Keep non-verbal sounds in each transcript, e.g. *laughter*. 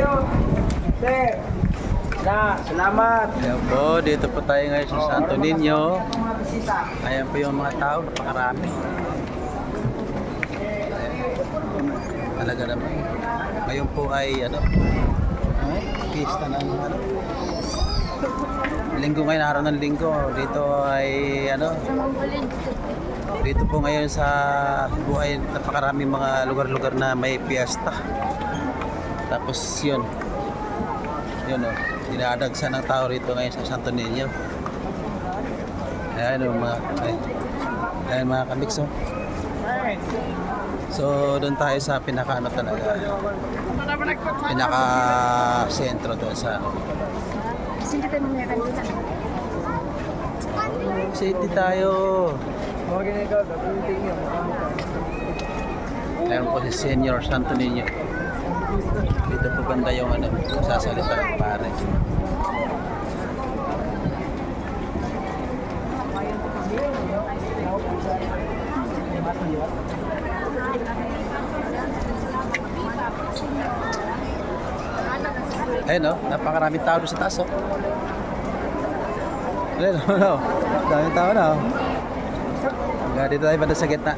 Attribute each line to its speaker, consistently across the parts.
Speaker 1: you. Sir. Na, salamat.
Speaker 2: Ayan po, dito po tayo ngayon sa Santo Niño. Ayan po yung mga tao, napakarami. Talaga naman. Ngayon po ay ano, ay, pista ng ano. Linggo ngayon, araw ng linggo. Dito ay ano, dito po ngayon sa buhay, napakarami mga lugar-lugar na may piyesta. Tapos yun, yun o, dinadagsa ng tao rito ngayon sa Santo Niño. Ayan o mga, ay, ayan mga kamix o. So doon tayo sa pinaka ano talaga, pinaka sentro doon sa ano. City tayo. Ayan po si Senior Santo Niño. Dito po banda yung ano, sasalita ng pare. Ayun o, napakaraming tao sa taas o. Ayun o, no. *laughs* daming tao na o. Hanggang dito tayo banda sa gitna.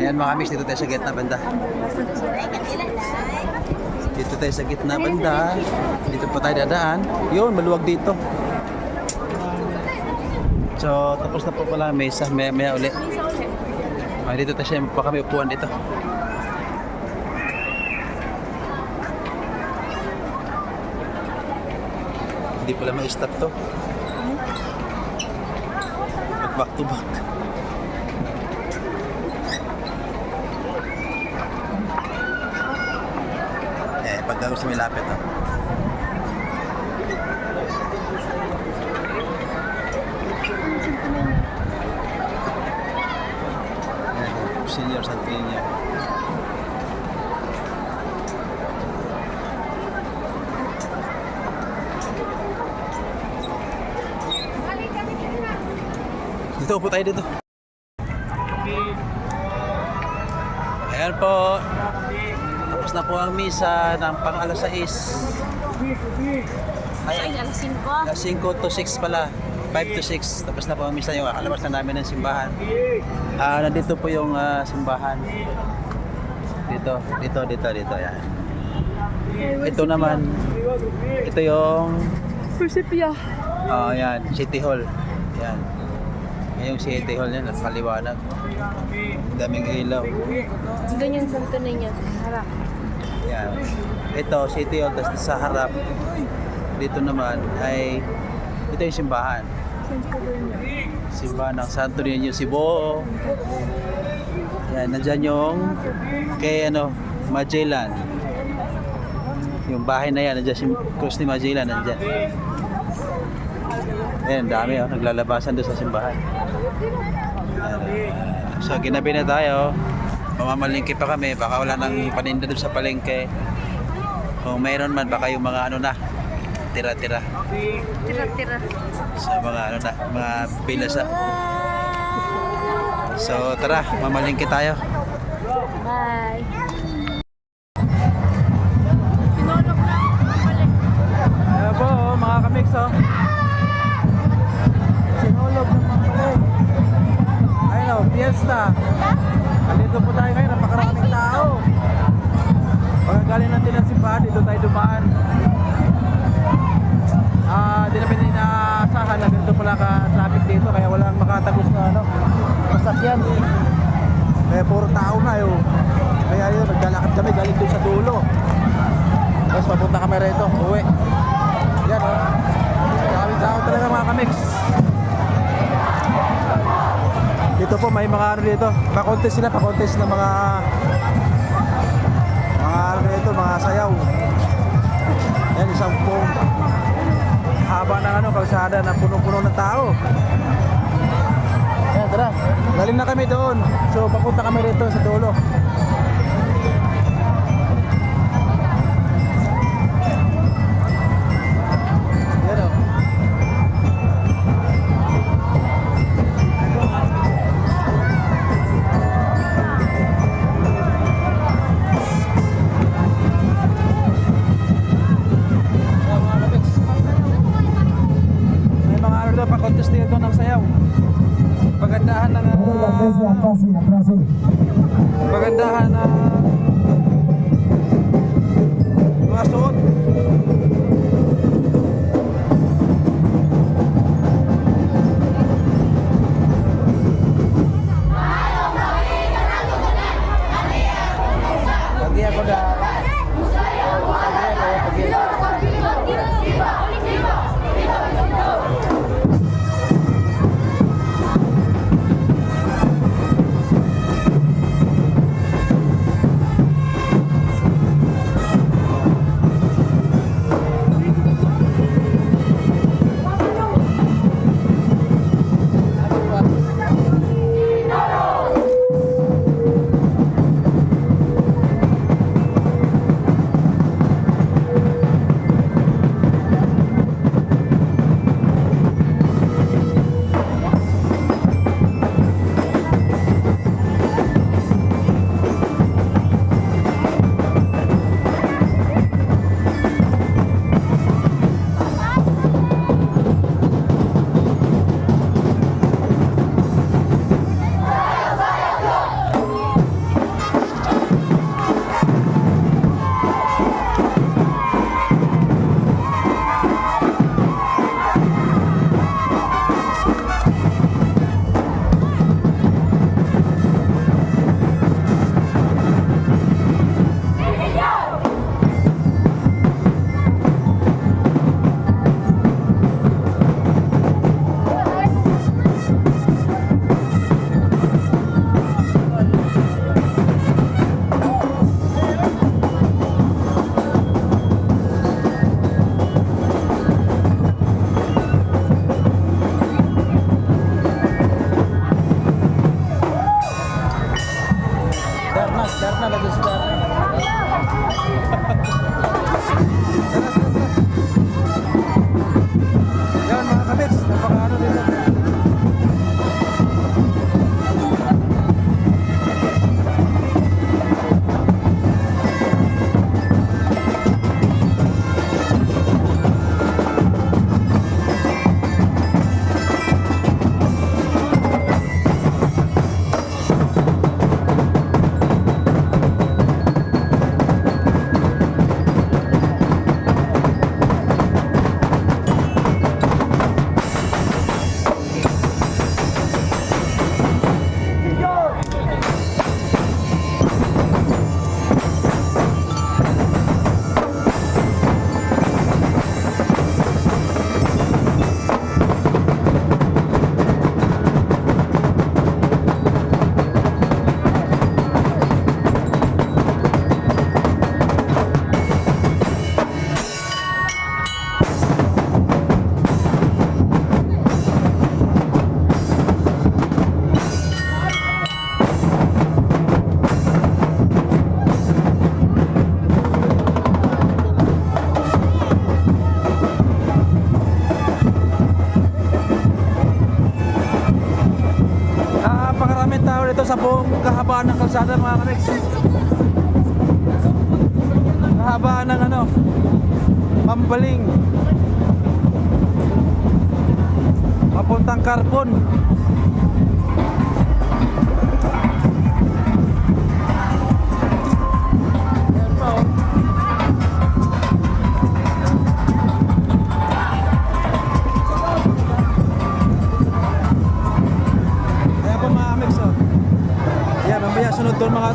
Speaker 2: Ayan mga kamis, dito tayo sa gitna banda. Dito tayo sa gitna banda. Dito pa tayo dadaan. Yun, maluwag dito. So, tapos na po pala mesa. Maya, maya uli. Ah, dito tayo siya pa kami upuan dito. Hindi pala ma-stop to. Back to back. Eh, pag gusto may lapit oh. Eh, Senior Santinia. Dito po tayo dito. Ayan po. Tapos na po ang misa ng pang alas 6.
Speaker 3: Ay, alas 5.
Speaker 2: Alas 5 to 6 pala. 5 to 6. Tapos na po ang misa yung akalabas na namin ng simbahan. Ah, nandito po yung ah, simbahan. Dito, dito, dito, dito. Ayan. Ito naman, ito yung
Speaker 3: Persipia.
Speaker 2: Oh, yan, City Hall. Yan. Yan yung City Hall yan, napaliwanag. Daming ilaw.
Speaker 3: Doon yung santo na niya. Harap.
Speaker 2: Yan. Ito, City Hall, tapos sa harap, dito naman ay, ito yung simbahan. Simbahan ng Santo Niño Cebu. Yan, nandyan yung kay ano, Magellan. Yung bahay na yan, nandyan si Cruz ni Magellan, nandyan. Ayan, dami oh, naglalabasan doon sa simbahan. So, ginabi na tayo. Mamamalingki pa kami, baka wala nang paninda doon sa palengke. Kung mayroon man, baka yung mga ano na, tira-tira
Speaker 3: Tira-tira.
Speaker 2: sa mga ano na, mga pilasa. So, tara, mamalingki tayo.
Speaker 3: Bye.
Speaker 2: Ayan po, oh, mga kamix, oh. Sinulog ng mga. Ayun, oh, fiesta. Kaya puro tao na yun. Kaya yun, naglalakad kami galing doon sa dulo. Tapos papunta kami rito, uwi. Yan o. Maraming tao talaga mga kamix. Dito po may mga ano dito, pa-contest sila, pa-contest ng mga mga ano dito, mga sayaw. Yan, isang pong haba ng ano, kalsada na puno-puno ng tao. Na kami doon. So, papunta kami rito sa dulo. 那么就 di. Kalsada mga kabits. Kahabaan ng ano, Pambaling. Papuntang Karpon.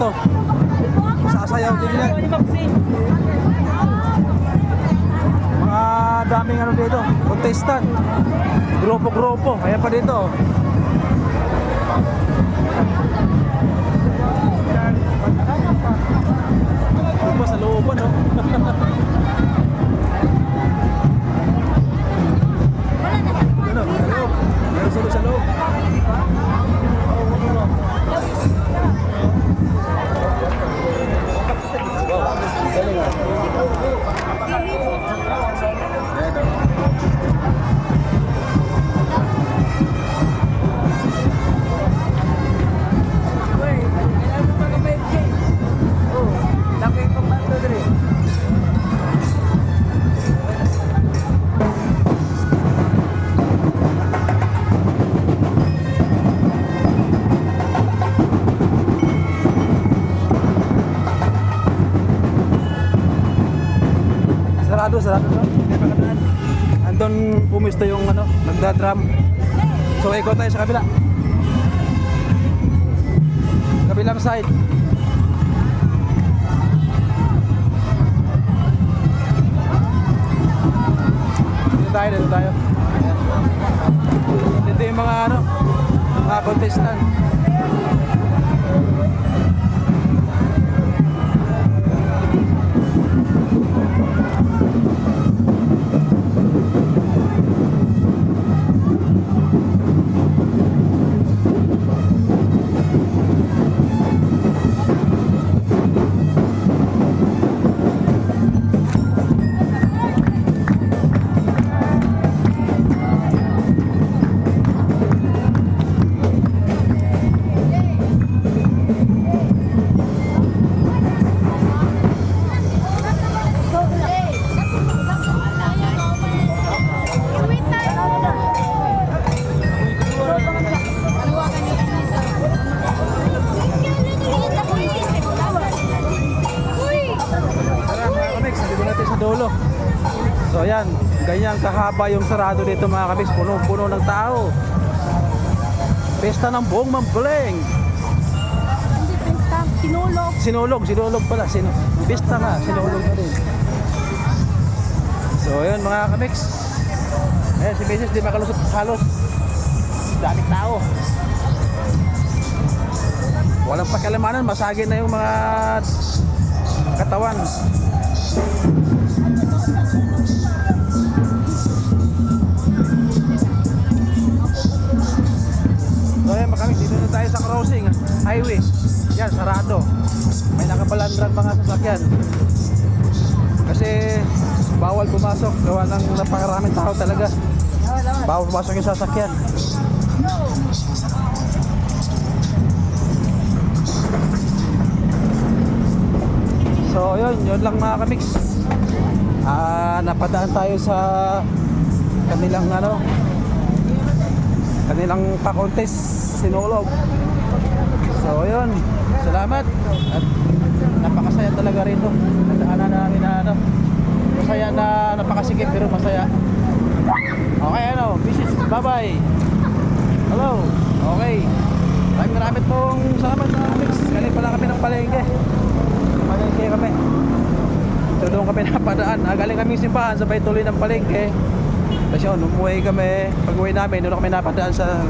Speaker 2: Sunod doon mga to. Sasayaw din yan. Mga daming ano dito, contestant. Grupo-grupo, kaya pa dito. Ito pa sa looban, no? Ano? Sa loob. *laughs* Sila sa kadaan. Andun pumisto yung ano, nagdadrum. So ikot tayo sa kabila. Kabilang side. Dito tayo, dito tayo. Dito yung mga ano, mga contestant. Ayan, ganyan kahaba yung sarado dito mga kamix, puno-puno ng tao. Pesta ng buong mambleng.
Speaker 3: Hindi, penta. Sinulog.
Speaker 2: Sinulog, sinulog pala. Sin pesta nga, sinulog na din. So ayun mga kamix. Ayan, si Mrs. di makalusot halos. Daming tao. Walang pakialamanan, masagin na yung mga katawan. So ayan mga kamix, dito na tayo sa crossing, highway. Yan, sarado. May nakapalandrang mga sasakyan. Kasi bawal pumasok, gawa ng napakaraming tao talaga. Bawal pumasok yung sasakyan. So yun, yun lang mga kamix. Ah, napadaan tayo sa kanilang ano kanilang pa-contest sinulog. So yun, salamat at napakasaya talaga rito. Nadaanan namin na ano, masaya na napakasikip pero masaya. Okay ano, Mrs. Bye-bye. Hello. Okay. Maraming maraming pong salamat mga mix. Galing pala kami ng palengke. Palengke kami. Doon kami napadaan. Ah, galing kami simbahan sabay tuloy ng palengke. Tapos yun, umuwi kami. Pag uwi namin, doon kami napadaan sa...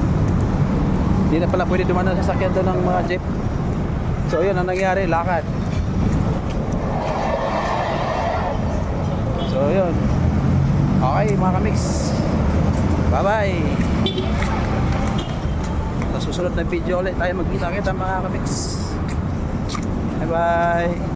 Speaker 2: Hindi na pala pwede dumaan sa sasakyan doon ng mga jeep. So yun ang nangyari, lakad. So yun. Okay mga kamix. Bye bye. Sa susunod na video ulit tayo magkita kita mga kamix. Bye bye.